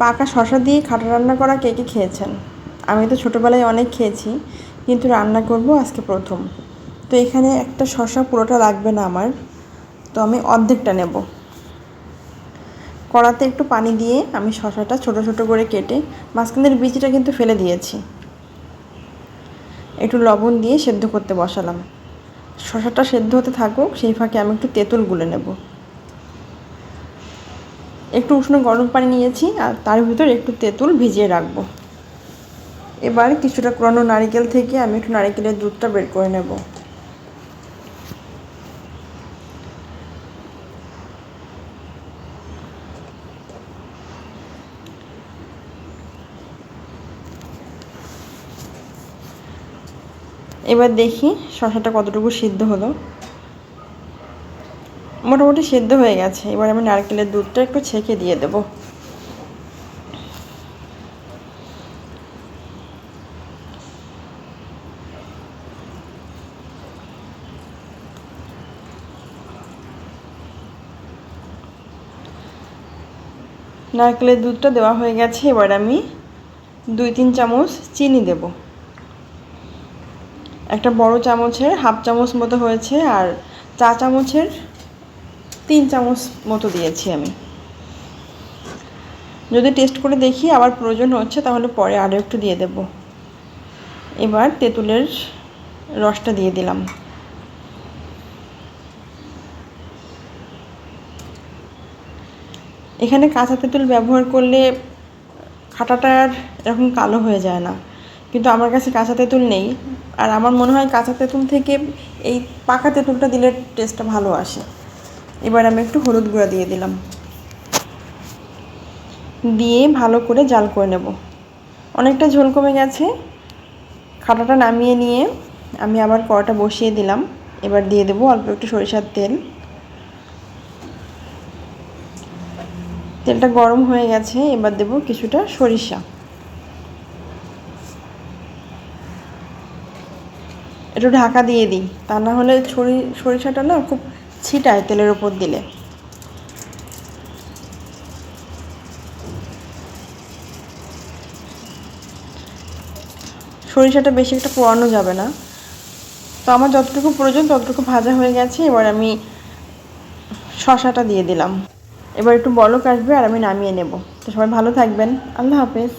পাকা শশা দিয়ে খাটা রান্না করা কে কে খেয়েছেন? আমি তো ছোটোবেলায় অনেক খেয়েছি, কিন্তু রান্না করব আজকে প্রথম। তো এখানে একটা শশা পুরোটা লাগবে না আমার, তো আমি অর্ধেকটা নেব। কড়াতে একটু পানি দিয়ে আমি শশাটা ছোট ছোট করে কেটে মাঝখানের বীজটা কিন্তু ফেলে দিয়েছি। একটু লবণ দিয়ে সেদ্ধ করতে বসালাম। শশাটা সেদ্ধ হতে থাকুক, সেই ফাঁকে আমি একটু তেঁতুল গুলে নেব। একটু উষ্ণ গরম পানি নিয়েছি আর তার ভিতর একটু তেঁতুল ভিজিয়ে রাখব। এবার কিছুটা কোরানো নারিকেল থেকে আমি একটু নারিকেলের দুধটা বের করে নেব। এবার দেখি শশাটা কতটুকু সিদ্ধ হলো। মোটামুটি সেদ্ধ হয়ে গেছে। এবার আমি নারকেলের দুধটা একটু ছেঁকে দিয়ে দেব। নারকেলের দুধটা দেওয়া হয়ে গেছে। এবার আমি দুই তিন চামচ চিনি দেব। একটা বড় চামচের, হাফ চামচ মতো হয়েছে, আর চা চামচের তিন চামচ মতো দিয়েছি আমি। যদি টেস্ট করে দেখি আবার প্রয়োজন হচ্ছে, তাহলে পরে আরও একটু দিয়ে দেব। এবার তেঁতুলের রসটা দিয়ে দিলাম। এখানে কাঁচা তেঁতুল ব্যবহার করলে খাটাটা আর এরকম কালো হয়ে যায় না। কিন্তু আমার কাছে কাঁচা তেঁতুল নেই। আর আমার মনে হয় কাঁচা তেঁতুল থেকে এই পাকা তেঁতুলটা দিলে টেস্টটা ভালো আসে। এবার আমি একটু হলুদ গুঁড়া দিয়ে দিলাম। দিয়ে ভালো করে জাল করে নেব। অনেকটা ঝোল কমে গেছে। খাটাটা নামিয়ে নিয়ে আমি আবার কড়াটা বসিয়ে দিলাম। এবার দিয়ে দেবো অল্প একটু সরিষার তেল। তেলটা গরম হয়ে গেছে, এবার দেব কিছুটা সরিষা। একটু ঢাকা দিয়ে দিই, তা না হলে সরিষাটা না খুব ছিটায় তেলের ওপর দিলে। সরিষাটা বেশি একটা পোড়ানো যাবে না। তো আমার যতটুকু প্রয়োজন ততটুকু ভাজা হয়ে গেছে, এবার আমি শশাটা দিয়ে দিলাম। এবার একটু বলক আসবে আর আমি নামিয়ে নেব। তো সবাই ভালো থাকবেন। আল্লাহ হাফেজ।